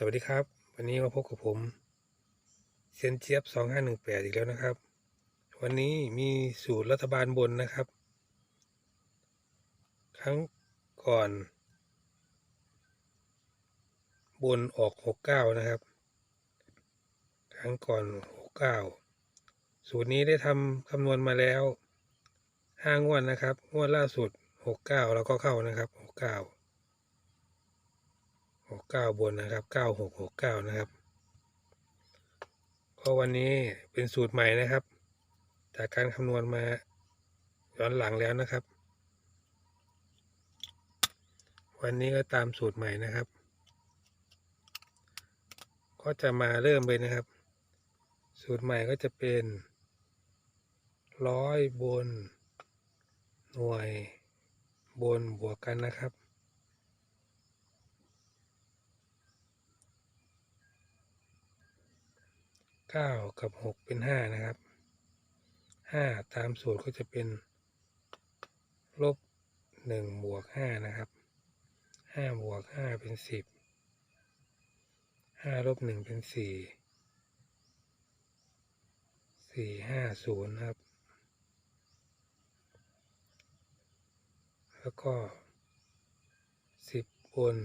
สวัสดีครับ วันนี้มาพบกับผมเซนเจี๊ยบสองห้าหนึ่งแปดอีกแล้วนะครับ วันนี้มีสูตรรัฐบาลบนนะครับ ครั้งก่อน บนออกหกเก้านะครับ ครั้งก่อนหกเก้าสูตรนี้ได้ทำคำนวณมาแล้วห้างวดนะครับ งวดล่าสุดหกเก้าแล้วก็เข้านะครับหกเก้า หกเก้าบนนะครับเก้าหกหกเก้านะครับก็วันนี้เป็นสูตรใหม่นะครับ จากการคำนวณมาย้อนหลังแล้วนะครับ วันนี้ก็ตามสูตรใหม่นะครับ ก็จะมาเริ่มเลยนะครับ สูตรใหม่ก็จะเป็นร้อยบน หน่วยบนบวกกันนะครับ เก้ากับหกเป็นห้านะครับห้าตามสูตรก็จะเป็น ลบหนึ่งบวกห้านะครับห้าบวกห้าเป็นสิบห้าลบหนึ่งเป็นสี่สี่ห้าศูนย์ครับ แล้วก็สิบบน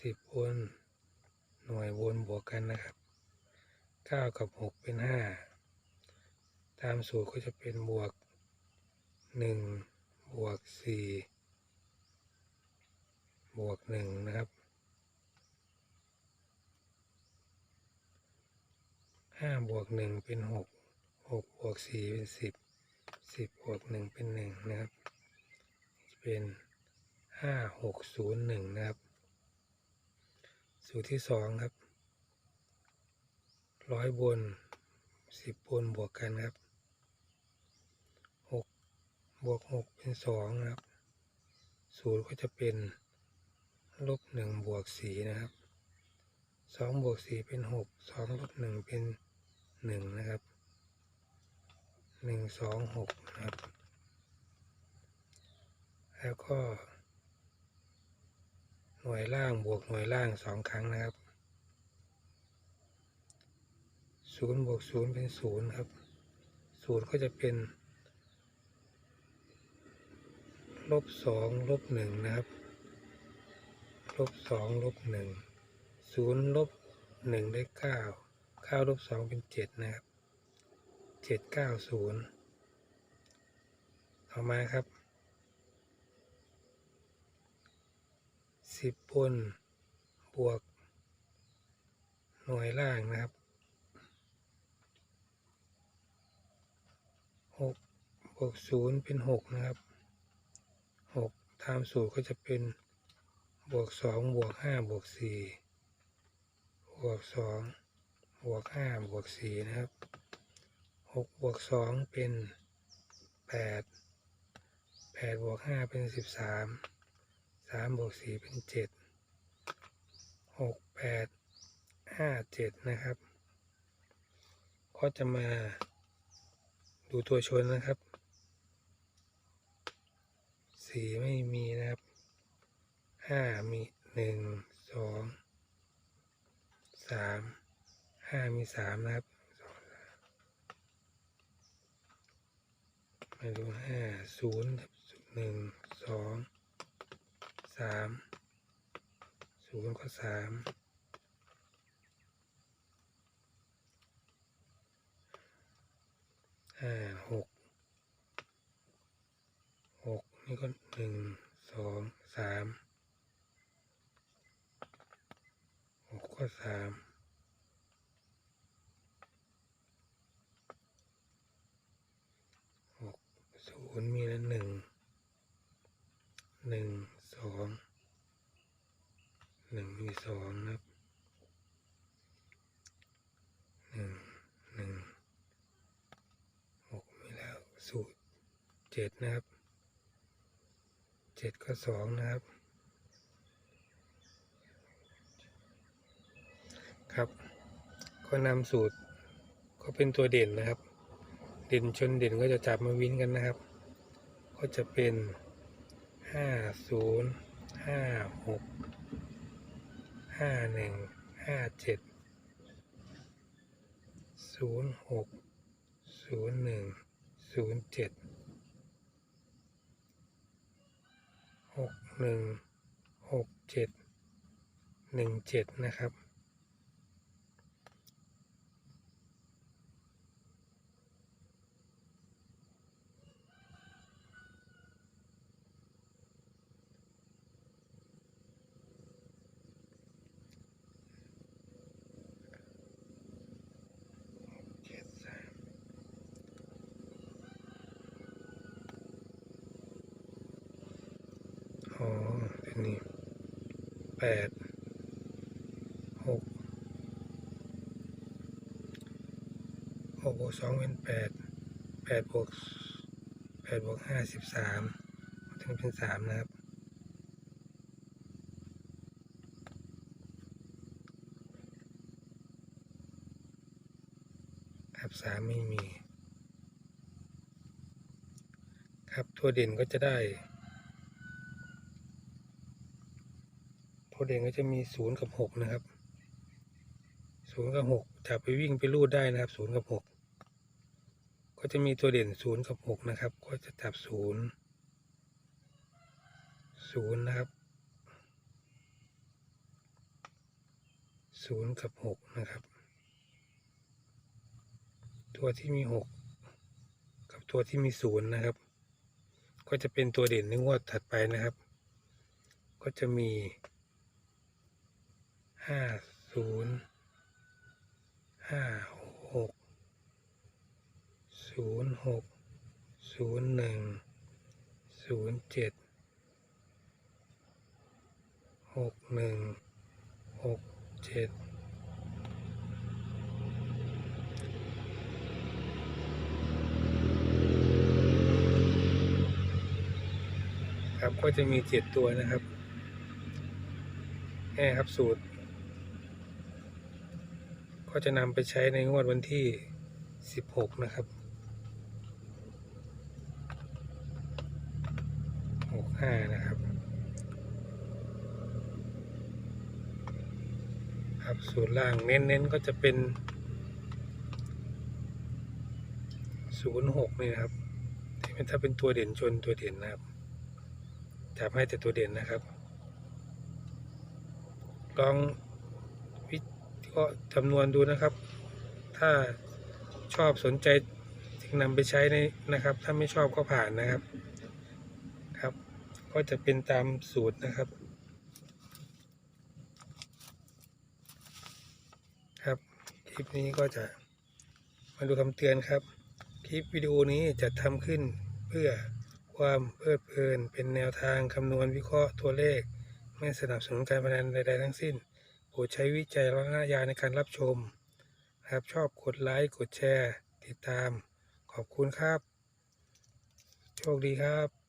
สิบบน หน่วยวนบวกกันนะครับเก้ากับหกเป็นห้าตามสูตรก็จะเป็นบวกหนึ่งบวกสี่บวกหนึ่งนะครับห้าบวกหนึ่งเป็นหกหกบวกสี่เป็นสิบสิบบวกหนึ่งเป็นหนึ่งนะครับ เป็นห้าหกศูนย์หนึ่งนะครับ สูตรที่สองครับร้อยบนสิบบนบวกกันครับหกบวกหกเป็นสองครับสูตรก็จะเป็นลบหนึ่งบวกสี่นะครับสองบวกสี่เป็นหกสองลบหนึ่งเป็นหนึ่งนะครับหนึ่งสองหกนะครับ แล้วก็ หน่วยล่างบวกหน่วยล่างสองครั้งนะครับศูนย์บวกศูนย์เป็นศูนย์ครับศูนย์ก็จะเป็นลบสองลบหนึ่งนะครับลบสองลบหนึ่งศูนย์ลบหนึ่งได้เก้าเก้าลบสองเป็นเจ็ดนะครับเจ็ดเก้าศูนย์ต่อมาครับ สิบบน บวก หน่วยล่างนะครับหกบวกศูนย์เป็นหกนะครับหกตามสูตรก็จะเป็นบวกสองบวกห้าบวกสี่บวกสองบวกห้าบวกสี่นะครับหกบวกสองเป็นแปดแปดบวกห้าเป็นสิบสาม สามบวกสี่เป็นเจ็ดหกแปดห้าเจ็ดนะครับ ก็จะมาดูตัวชนนะครับ สี่ไม่มีนะครับห้ามีหนึ่งสองสามห้ามีสามนะครับสองสามมาดูห้าศูนย์หนึ่ง สามศูนย์ก็สามห้าหกหกนี่ก็หนึ่งสองสามหกก็สามหกศูนย์มีแล้วหนึ่ง หนึ่งสอง หนึ่งมีสองนะครับหนึ่งหนึ่งหกมีแล้วสูตรเจ็ดนะครับเจ็ดก็สองนะครับ ครับ ก็นำสูตรก็เป็นตัวเด่นนะครับ เด่นชนเด่นก็จะจับมาวินกันนะครับ ก็จะเป็นห้าศูนย์ห้าหก ห้าหนึ่งห้าเจ็ดศูนย์หกศูนย์หนึ่งศูนย์เจ็ดหกหนึ่งหกเจ็ดหนึ่งเจ็ดนะครับ เจ็ดสามอ๋อทีนี้ แปดหกหกบวกสองเป็นแปดแปดบวกแปดบวกห้าสิบสามถึงเป็นสามนะครับครับสามไม่มี ครับตัวเด่นก็จะได้ ตัว เด่นก็จะมีศูนย์กับหกนะครับศูนย์กับหกจับไปวิ่งไปรูดได้นะครับศูนย์กับหกก็จะมีตัวเด่นศูนย์กับหกนะครับ ก็จะจับศูนย์ศูนย์นะครับศูนย์กับหกนะครับ ตัวที่มีหกกับตัวที่มีศูนย์นะครับ ก็จะเป็นตัวเด่นในงวดถัดไปนะครับ ก็จะมี ห้าศูนย์ห้าหกศูนย์หกศูนย์หนึ่งศูนย์เจ็ดหกหนึ่งหกเจ็ดครับก็จะมีเจ็ดตัวนะครับนี่ครับสูตร ก็จะนำไปใช้ในงวดวันที่สิบหกนะครับหกห้านะครับ ครับสูตรล่างเน้นๆ ก็จะเป็นศูนย์หกนี่นะครับ ที่ถ้าเป็นตัวเด่นชนตัวเด่นนะครับจับให้แต่ตัวเด่นนะครับลอง ก็จำนวนดูนะครับ ถ้าชอบสนใจจึงนำไปใช้ในนะครับ ถ้าไม่ชอบก็ผ่านนะครับครับ ก็จะเป็นตามสูตรนะครับครับคลิปนี้ก็จะมาดูคำเตือนครับ คลิปวิดีโอนี้จะทำขึ้นเพื่อความเพลิดเพลินเป็นแนวทางคำนวณวิเคราะห์ตัวเลข ไม่สนับสนุนการพนันใดๆทั้งสิ้น โปรดใช้วิจัยและญาณในการรับชมครับชอบกดไลค์กดแชร์ ติดตาม ขอบคุณครับ โชคดีครับ